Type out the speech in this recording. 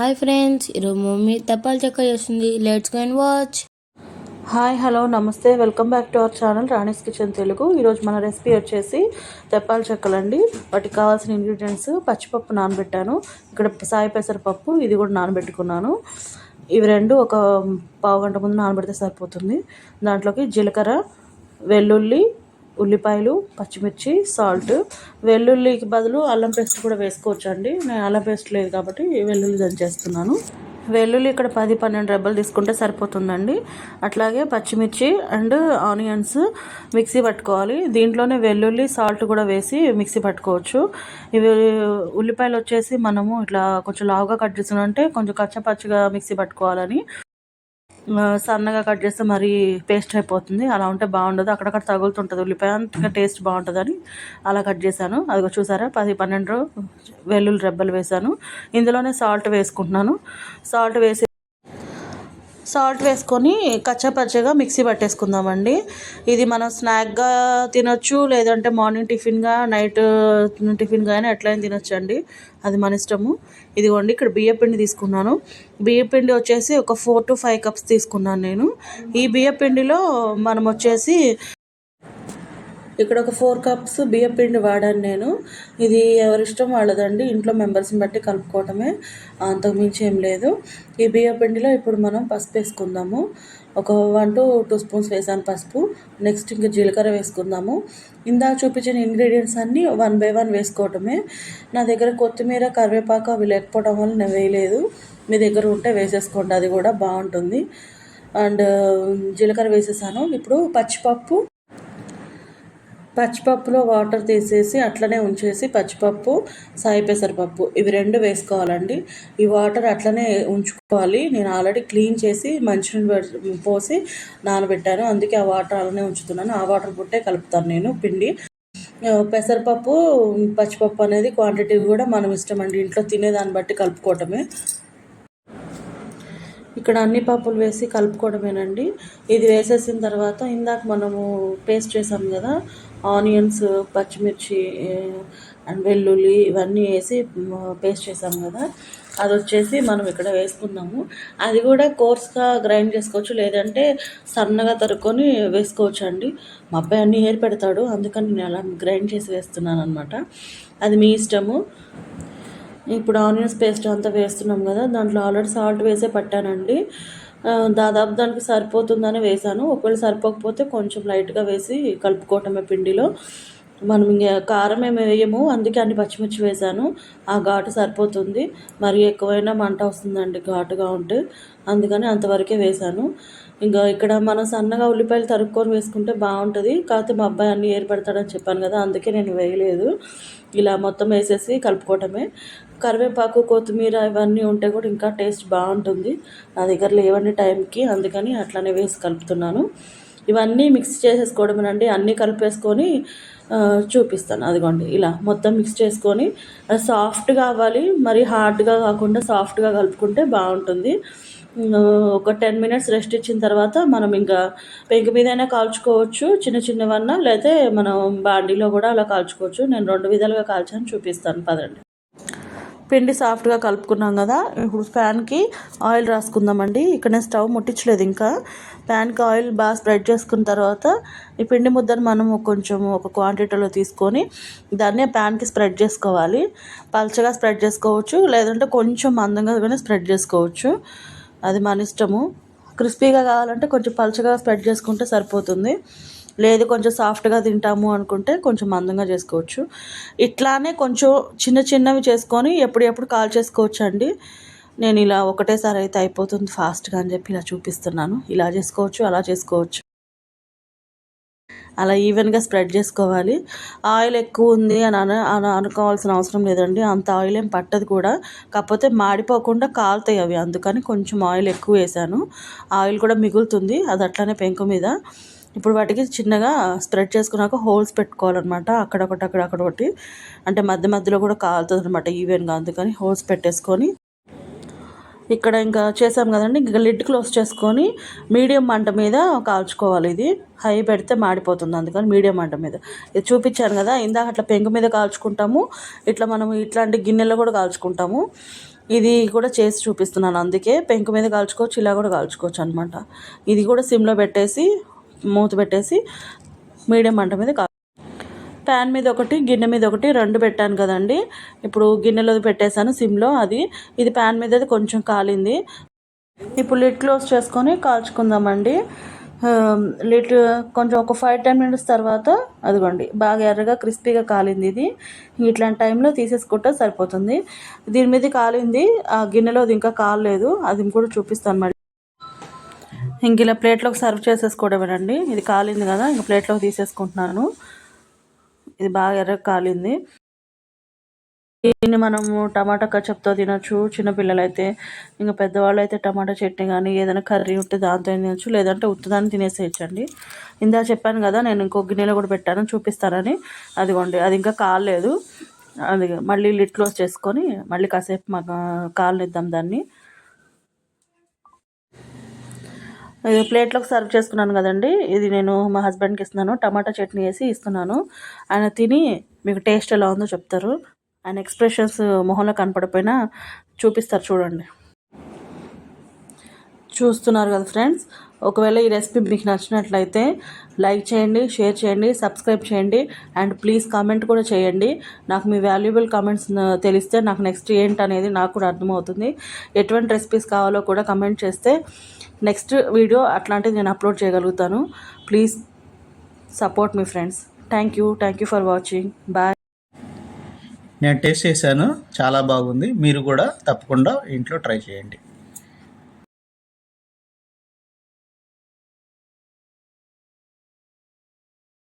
Hi friends ఈరోజు mummy తప్పాలు చెక్క చేస్తుంది. Let's go and watch hi hello నమస్తే. Welcome back to our channel Rani's kitchen Telugu ఈరోజు మన రెసిపీ వచ్చేసి తెప్పాల చెక్కలండి. వాటికి కావాల్సిన ఇంగ్రీడియంట్స్ పచ్చిపప్పు నానబెట్టాను. ఇక్కడ సాయి పెసరపప్పు ఇది కూడా నానబెట్టుకున్నాను. ఇవి రెండు ఒక పావు గంట ముందు నానబెడితే సరిపోతుంది. దాంట్లోకి జీలకర్ర వెల్లుల్లి ఉల్లిపాయలు పచ్చిమిర్చి సాల్ట్ వెల్లుల్లికి బదులు అల్లం పేస్ట్ కూడా వేసుకోవచ్చు అండి నేను అల్లం పేస్ట్ లేదు కాబట్టి వెల్లుల్లి దంచేస్తున్నాను. వెల్లుల్లి ఇక్కడ పది పన్నెండు రెబ్బలు తీసుకుంటే సరిపోతుందండి. అట్లాగే పచ్చిమిర్చి అండ్ ఆనియన్స్ మిక్సీ పట్టుకోవాలి. దీంట్లోనే వెల్లుల్లి సాల్ట్ కూడా వేసి మిక్సీ పట్టుకోవచ్చు. ఇవి ఉల్లిపాయలు వచ్చేసి మనము ఇట్లా కొంచెం లావుగా కట్ చేసినంటే కొంచెం కచ్చపచ్చగా మిక్సీ పట్టుకోవాలని సన్నగా కట్ చేస్తే మరీ పేస్ట్ అయిపోతుంది. అలా ఉంటే బాగుండదు. అక్కడక్కడ తగులుతుంటుంది ఉల్లిపాయ. అంతగా టేస్ట్ బాగుంటుందని అలా కట్ చేశాను. అది చూసారా? పది పన్నెండు వెల్లుల్లి రెబ్బలు వేశాను. ఇందులోనే సాల్ట్ వేసుకుంటున్నాను. సాల్ట్ వేసి సాల్ట్ వేసుకొని కచ్చపచ్చగా మిక్సీ పట్టేసుకుందామండి. ఇది మనం స్నాక్గా తినొచ్చు లేదంటే మార్నింగ్ టిఫిన్గా నైట్ టిఫిన్గా అయినా ఎట్లయినా తినొచ్చు అండి అది మన ఇష్టము. ఇదిగోండి ఇక్కడ బియ్య పిండి తీసుకున్నాను. బియ్య పిండి వచ్చేసి ఒక ఫోర్ టు ఫైవ్ కప్స్ తీసుకున్నాను నేను. ఈ బియ్య పిండిలో మనం వచ్చేసి ఇక్కడ ఒక ఫోర్ కప్స్ బియ్యం పిండి వాడాను నేను. ఇది ఎవరిష్టం వాళ్ళదండి. ఇంట్లో మెంబర్స్ని బట్టి కలుపుకోవటమే. అంతకుమించి ఏం లేదు. ఈ బియ్యం పిండిలో ఇప్పుడు మనం పసుపు వేసుకుందాము. ఒక వన్ టు టూ స్పూన్స్ వేసాను పసుపు. నెక్స్ట్ ఇంకా జీలకర్ర వేసుకుందాము. ఇందాక చూపించిన ఇంగ్రీడియంట్స్ అన్నీ వన్ బై వన్ వేసుకోవటమే. నా దగ్గర కొత్తిమీర కరివేపాకు అవి లేకపోవడం వల్ల నేను వేయలేదు. మీ దగ్గర ఉంటే వేసేసుకోండి అది కూడా బాగుంటుంది. అండ్ జీలకర్ర వేసేసాను. ఇప్పుడు పచ్చిపప్పు పచ్చిపప్పులో వాటర్ తీసేసి అట్లనే ఉంచేసి పచ్చిపప్పు సాయి పెసరపప్పు ఇవి రెండు వేసుకోవాలండి. ఈ వాటర్ అట్లనే ఉంచుకోవాలి. నేను ఆల్రెడీ క్లీన్ చేసి మంచినీళ్ళు పోసి నానబెట్టాను. అందుకే ఆ వాటర్ అలానే ఉంచుతున్నాను. ఆ వాటర్ పుట్టే కలుపుతాను నేను పిండి. పెసరపప్పు పచ్చిపప్పు అనేది క్వాంటిటీ కూడా మనం ఇష్టం అండి ఇంట్లో తినేదాన్ని బట్టి కలుపుకోవటమే. ఇక్కడ అన్ని పప్పులు వేసి కలుపుకోవడమేనండి. ఇది వేసేసిన తర్వాత ఇందాక మనము పేస్ట్ చేసాం కదా ఆనియన్స్ పచ్చిమిర్చి అండ్ వెల్లుల్లి ఇవన్నీ వేసి పేస్ట్ చేసాం కదా అది వచ్చేసి మనం ఇక్కడ వేసుకున్నాము. అది కూడా కోర్స్గా గ్రైండ్ చేసుకోవచ్చు లేదంటే సన్నగా తరుక్కొని వేసుకోవచ్చు అండి మా అబ్బాయి అన్నీ ఏర్పెడతాడు అందుకని నేను అలా గ్రైండ్ చేసి వేస్తున్నాను అనమాట అది మీ ఇష్టము. ఇప్పుడు ఆనియన్స్ పేస్ట్ అంతా వేస్తున్నాం కదా దాంట్లో ఆల్రెడీ సాల్ట్ వేసే పట్టానండి. దాదాపు దానికి సరిపోతుందని వేసాను. ఒకవేళ సరిపోకపోతే కొంచెం లైట్గా వేసి కలుపుకోవటమే పిండిలో. మనం ఇంకా కారం ఏమి వేయము అందుకే అన్ని పచ్చిమిర్చి వేసాను. ఆ ఘాటు సరిపోతుంది. మరి ఎక్కువైనా మంట వస్తుందండి ఘాటుగా ఉంటే. అందుకని అంతవరకే వేసాను. ఇంకా ఇక్కడ మనం సన్నగా ఉల్లిపాయలు తరుక్కొని వేసుకుంటే బాగుంటుంది. కాకపోతే మా అబ్బాయి అన్నీ ఏర్పడతాడని చెప్పాను కదా అందుకే నేను వేయలేదు. ఇలా మొత్తం వేసేసి కలుపుకోవటమే. కరివేపాకు కొత్తిమీర ఇవన్నీ ఉంటే కూడా ఇంకా టేస్ట్ బాగుంటుంది. నా దగ్గర లేవండి టైంకి అందుకని అట్లానే వేసి కలుపుతున్నాను. ఇవన్నీ మిక్స్ చేసేసుకోవడమేనండి. అన్నీ కలిపేసుకొని చూపిస్తాను. అదిగోండి ఇలా మొత్తం మిక్స్ చేసుకొని సాఫ్ట్గా అవ్వాలి. మరి హార్డ్గా కాకుండా సాఫ్ట్గా కలుపుకుంటే బాగుంటుంది. ఒక టెన్ మినిట్స్ రెస్ట్ ఇచ్చిన తర్వాత మనం ఇంకా పెంకు మీదైనా కాల్చుకోవచ్చు చిన్న చిన్నవన్నా. లేకపోతే మనం బాండీలో కూడా అలా కాల్చుకోవచ్చు. నేను రెండు విధాలుగా కాల్చాను చూపిస్తాను. పదండి. పిండి సాఫ్ట్గా కలుపుకున్నాం కదా ఇప్పుడు ప్యాన్కి ఆయిల్ రాసుకుందామండి. ఇక్కడ నేను స్టవ్ ముట్టించలేదు ఇంకా. ప్యాన్కి ఆయిల్ బాగా స్ప్రెడ్ చేసుకున్న తర్వాత ఈ పిండి ముద్దను మనము కొంచెం ఒక క్వాంటిటీలో తీసుకొని దాన్ని ప్యాన్కి స్ప్రెడ్ చేసుకోవాలి. పలచగా స్ప్రెడ్ చేసుకోవచ్చు లేదంటే కొంచెం మందంగా కూడా స్ప్రెడ్ చేసుకోవచ్చు. అది మన ఇష్టము. క్రిస్పీగా కావాలంటే కొంచెం పలచగా స్ప్రెడ్ చేసుకుంటే సరిపోతుంది. లేదు కొంచెం సాఫ్ట్గా తింటాము అనుకుంటే కొంచెం మందంగా చేసుకోవచ్చు. ఇట్లానే కొంచెం చిన్న చిన్నవి చేసుకొని ఎప్పుడెప్పుడు కాల్ చేసుకోవచ్చు అండి నేను ఇలా ఒకటేసారి అయితే అయిపోతుంది ఫాస్ట్గా అని చెప్పి ఇలా చూపిస్తున్నాను. ఇలా చేసుకోవచ్చు అలా చేసుకోవచ్చు. అలా ఈవెన్గా స్ప్రెడ్ చేసుకోవాలి. ఆయిల్ ఎక్కువ ఉంది అని అన అని అనుకోవాల్సిన అవసరం లేదండి. అంత ఆయిల్ ఏం పట్టదు కూడా. కాకపోతే మాడిపోకుండా కాలుతాయి అవి. అందుకని కొంచెం ఆయిల్ ఎక్కువ వేసాను. ఆయిల్ కూడా మిగులుతుంది. అది అట్లానే పెంకు మీద. ఇప్పుడు వాటికి చిన్నగా స్ప్రెడ్ చేసుకున్నాక హోల్స్ పెట్టుకోవాలన్నమాట. అక్కడొకటి అక్కడ అక్కడ ఒకటి అంటే మధ్య మధ్యలో కూడా కాలుతుంది అనమాట ఈవెన్గా అందుకని హోల్స్ పెట్టేసుకొని ఇక్కడ ఇంకా చేసాం కదండి. ఇంకా లిడ్ క్లోజ్ చేసుకొని మీడియం మంట మీద కాల్చుకోవాలి ఇది. హై పెడితే మాడిపోతుంది అందుకని మీడియం మంట మీద. ఇది చూపించాను కదా ఇందాక అట్లా పెంకు మీద కాల్చుకుంటాము. ఇట్లా మనం ఇట్లాంటి గిన్నెలో కూడా కాల్చుకుంటాము. ఇది కూడా చేసి చూపిస్తున్నాను అందుకే. పెంకు మీద కాల్చుకోవచ్చు ఇలా కూడా కాల్చుకోవచ్చు అనమాట ఇది కూడా సిమ్లో పెట్టేసి మూత పెట్టేసి మీడియం మంట మీద కాల్ ప్యాన్ మీద ఒకటి గిన్నె మీద ఒకటి రెండు పెట్టాను కదండి. ఇప్పుడు గిన్నెలో పెట్టేశాను సిమ్లో అది. ఇది ప్యాన్ మీద కొంచెం కాలింది. ఇప్పుడు లిడ్ క్లోజ్ చేసుకొని కాల్చుకుందామండి. లిట్ కొంచెం ఒక ఫైవ్ టెన్ మినిట్స్ తర్వాత అదిగోండి బాగా ఎర్రగా క్రిస్పీగా కాలింది ఇది. ఇట్లాంటి టైంలో తీసేసుకుంటే సరిపోతుంది. దీని మీద కాలింది ఆ గిన్నెలో అది ఇంకా కాలలేదు. అది కూడా చూపిస్తాను ఇంక ఇలా ప్లేట్లోకి సర్వ్ చేసేసుకోవడమేనండి ఇది కాలింది కదా ఇంక ప్లేట్లోకి తీసేసుకుంటున్నాను. ఇది బాగా ఎర్ర కాలింది. దీన్ని మనము టమాటా కచప్తో తినొచ్చు. చిన్నపిల్లలు అయితే ఇంకా పెద్దవాళ్ళు అయితే టమాటా చట్నీ కానీ ఏదైనా కర్రీ ఉంటే దాంతో తినొచ్చు. లేదంటే ఉత్తదాన్ని తినేసేయచ్చండి. ఇందా చెప్పాను కదా నేను ఇంకో గిన్నెలో కూడా పెట్టాను చూపిస్తానని. అదిగోండి అది ఇంకా కాలేదు అది మళ్ళీ లిడ్ క్లోజ్ చేసుకొని మళ్ళీ కాసేపు మాకు కాలనిద్దాం దాన్ని ఇది ప్లేట్లోకి సర్వ్ చేసుకున్నాను కదండి. ఇది నేను మా హస్బెండ్కి ఇస్తున్నాను. టమాటా చట్నీ వేసి ఇస్తున్నాను. ఆయన తిని మీకు టేస్ట్ ఎలా ఉందో చెప్తారు. ఆయన ఎక్స్ప్రెషన్స్ మొహంలో కనపడిపోయినా చూపిస్తారు చూడండి. చూస్తున్నారు కదా ఫ్రెండ్స్ ఒకవేళ ఈ రెసిపీ మీకు నచ్చినట్లయితే లైక్ చేయండి షేర్ చేయండి సబ్స్క్రైబ్ చేయండి అండ్ ప్లీజ్ కామెంట్ కూడా చేయండి. నాకు మీ వాల్యుబుల్ కామెంట్స్ తెలిస్తే నాకు నెక్స్ట్ ఏంటి అనేది నాకు కూడా అర్థమవుతుంది. ఎటువంటి రెసిపీస్ కావాలో కూడా కమెంట్ చేస్తే నెక్స్ట్ వీడియో అట్లాంటిది నేను అప్లోడ్ చేయగలుగుతాను. Please support me friends. Thank you thank you for watching. Bye. నేను టేస్ట్ చేశాను చాలా బాగుంది. మీరు కూడా తప్పకుండా ఇంట్లో ట్రై చేయండి.